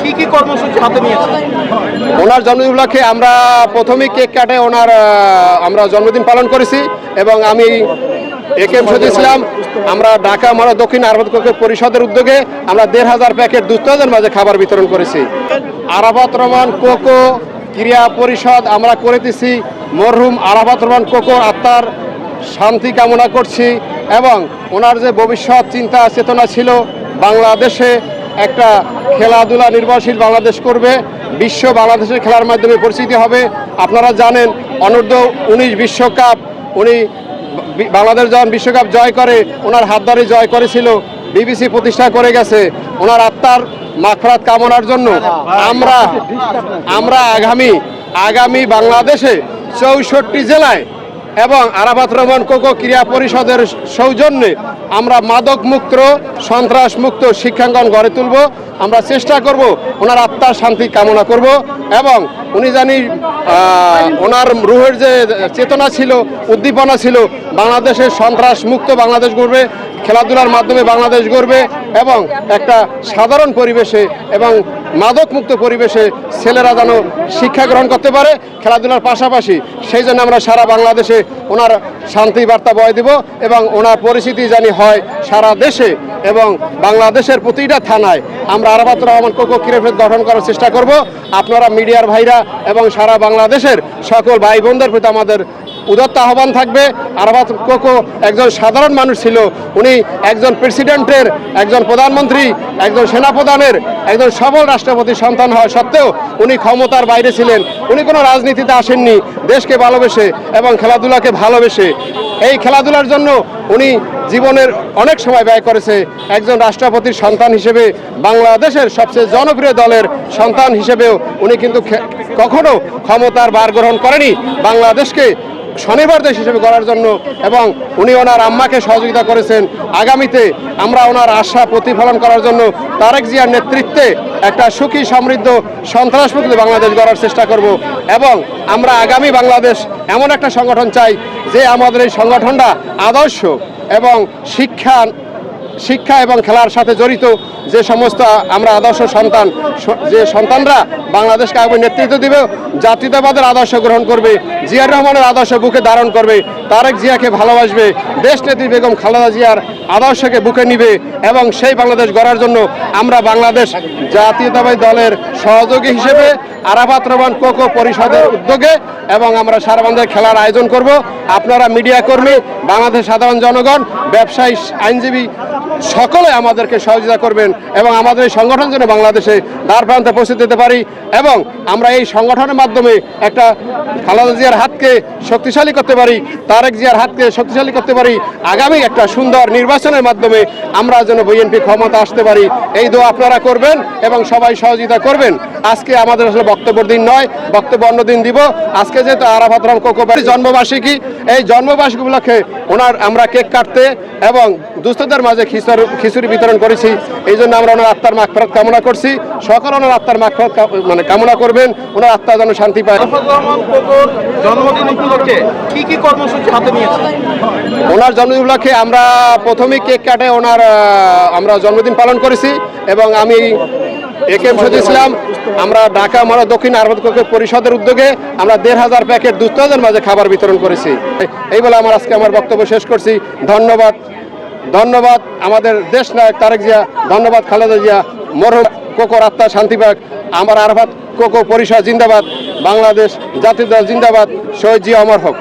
কি কি ওনার জন্মদিন উপলক্ষে আমরা প্রথমেই কেক কাটে ওনার আমরা জন্মদিন পালন করেছি এবং আমি এম শহীদ ইসলাম আমরা ঢাকা মারা দক্ষিণ কোকের পরিষদের উদ্যোগে আমরা দেড় হাজার প্যাকেট দুস্থদের মাঝে খাবার বিতরণ করেছি। আরাফাত রহমান কোকো ক্রিয়া পরিষদ আমরা করে দিছি। মরহুম আরাফাত রহমান কোকো আত্মার শান্তি কামনা করছি এবং ওনার যে ভবিষ্যৎ চিন্তা চেতনা ছিল বাংলাদেশে একটা খেলাধুলা নির্ভরশীল বাংলাদেশ করবে, বিশ্ব বাংলাদেশের খেলার মাধ্যমে পরিচিতি হবে। আপনারা জানেন, অনূর্ধ্ব উনিশ বিশ্বকাপ, উনি বাংলাদেশ যখন বিশ্বকাপ জয় করে, ওনার হাত ধরে জয় করেছিল, বিবিসি প্রতিষ্ঠা করে গেছে। ওনার আত্মার মাখরাত কামনার জন্য আমরা আমরা আগামী আগামী বাংলাদেশে চৌষট্টি জেলায় এবং আরাফাত রহমান কোকো ক্রীড়া পরিষদের সৌজন্যে আমরা মাদক মুক্ত সন্ত্রাস মুক্ত শিক্ষাঙ্গন গড়ে তুলব। আমরা চেষ্টা করব ওনার আত্মার শান্তি কামনা করব এবং উনি জানি ওনার রুহের যে চেতনা ছিল, উদ্দীপনা ছিল বাংলাদেশের সন্ত্রাস মুক্ত বাংলাদেশ গড়বে, খেলাধুলার মাধ্যমে বাংলাদেশ গড়বে এবং একটা সাধারণ পরিবেশে এবং মাদক মুক্ত পরিবেশে ছেলেরা যেন শিক্ষা গ্রহণ করতে পারে, খেলাধুলার পাশাপাশি সেই জন্য আমরা সারা বাংলাদেশে ওনার শান্তি বার্তা বয় দিব এবং ওনার পরিচিতি জানি হয় সারা দেশে। এবং বাংলাদেশের প্রতিটা থানায় আমরা আরাফাত রহমান কোকো ক্রিকেট গঠন করার চেষ্টা করব। আপনারা মিডিয়ার ভাইরা এবং সারা বাংলাদেশের সকল ভাই বোনদের প্রতি আমাদের উদত্ত আহ্বান থাকবে। আরাফাত কোকো একজন সাধারণ মানুষ ছিল, উনি একজন প্রেসিডেন্টের একজন প্রধানমন্ত্রী, একজন সেনাপ্রধানের, একজন সবল রাষ্ট্রপতির সন্তান হওয়া সত্ত্বেও উনি ক্ষমতার বাইরে ছিলেন। উনি কোনো রাজনীতিতে আসেননি, দেশকে ভালোবেসে এবং খেলাধুলাকে ভালোবেসে। এই খেলাধুলার জন্য উনি জীবনের অনেক সময় ব্যয় করেছে। একজন রাষ্ট্রপতির সন্তান হিসেবে বাংলাদেশের সবচেয়ে জনপ্রিয় দলের সন্তান হিসেবেও উনি কিন্তু কখনো ক্ষমতার বার গ্রহণ করেনি। বাংলাদেশকে স্বনির্ভর দেশ হিসেবে গড়ার জন্য এবং উনি ওনার আম্মাকে সহযোগিতা করেছেন। আগামীতে আমরা ওনার আশা প্রতিফলন করার জন্য তারেক জিয়ার নেতৃত্বে একটা সুখী সমৃদ্ধ সন্ত্রাসমুক্ত বাংলাদেশ গড়ার চেষ্টা করব এবং আমরা আগামী বাংলাদেশ এমন একটা সংগঠন চাই যে আমাদের এই সংগঠনটা আদর্শ এবং শিক্ষা শিক্ষা এবং খেলার সাথে জড়িত যে সমস্ত আমরা আদর্শ সন্তান, যে সন্তানরা বাংলাদেশকে আগামী নেতৃত্ব দিবে, জাতীয়তাবাদের আদর্শ গ্রহণ করবে, জিয়ার রহমানের আদর্শ বুকে ধারণ করবে, তারেক জিয়াকে ভালোবাসবে, দেশ নেত্রী বেগম খালেদা জিয়ার আদর্শকে বুকে নিবে এবং সেই বাংলাদেশ গড়ার জন্য আমরা বাংলাদেশ জাতীয়তাবাদী দলের সহযোগী হিসেবে আরাফাত রহমান কোকো পরিষদের উদ্যোগে এবং আমরা সারা বাংলাদেশ খেলার আয়োজন করব। আপনারা মিডিয়া কর্মী, বাংলাদেশ সাধারণ জনগণ, ব্যবসায়ী, আইনজীবী সকলে আমাদেরকে সহযোগিতা করবেন এবং আমাদের এই সংগঠন যেন বাংলাদেশে দ্বার প্রান্তে পৌঁছে দিতে পারি এবং আমরা এই সংগঠনের মাধ্যমে একটা খালেদা জিয়ার হাতকে শক্তিশালী করতে পারি, তারেক জিয়ার হাতকে শক্তিশালী করতে পারি, আগামী একটা সুন্দর নির্বাচনের মাধ্যমে আমরা যেন বিএনপি ক্ষমতা আসতে পারি। এই দোয়া আপনারা করবেন এবং সবাই সহযোগিতা করবেন। আজকে আমাদের আসলে বক্তব্য দিন নয়, বক্তব্য অন্য দিন দিব। আজকে যেহেতু আরাফাত রহমান কোকোবাড়ি জন্মবার্ষিকী, এই জন্মবার্ষিকী উপলক্ষে ওনার আমরা কেক কাটতে এবং দুস্থদের মাঝে খিচুড়ি খিচুড়ি বিতরণ করেছি। এই জন্য আমরা ওনার আত্মার মাগফিরাত কামনা করছি। সকল ওনার আত্মার মাগফিরাত মানে কামনা করবেন। ওনার আত্মা যেন শান্তি পায়। জন্মদিন উপলক্ষে কি কি কর্মসূচি হাতে নিয়েছে ওনার জন্মদিন উপলক্ষে আমরা প্রথমেই কেক কাটে ওনার আমরা জন্মদিন পালন করেছি এবং আমি একে এম শহীদ ইসলাম, আমরা ঢাকা মারা দক্ষিণ আরবাদ পরিষদের উদ্যোগে আমরা দেড় হাজার প্যাকেট দুস্থদের মাঝে খাবার বিতরণ করেছি। এই বলে আমার আজকে আমার বক্তব্য শেষ করছি। ধন্যবাদ। ধন্যবাদ আমাদের দেশ নায়ক তারেক জিয়া, ধন্যবাদ খালেদা জিয়া, মরহম কোকোর আত্মা শান্তি পাক আমার আরফাত কোকো পরিষদ জিন্দাবাদ, বাংলাদেশ জাতীয় দল জিন্দাবাদ, শহীদ জিয়া অমর হোক।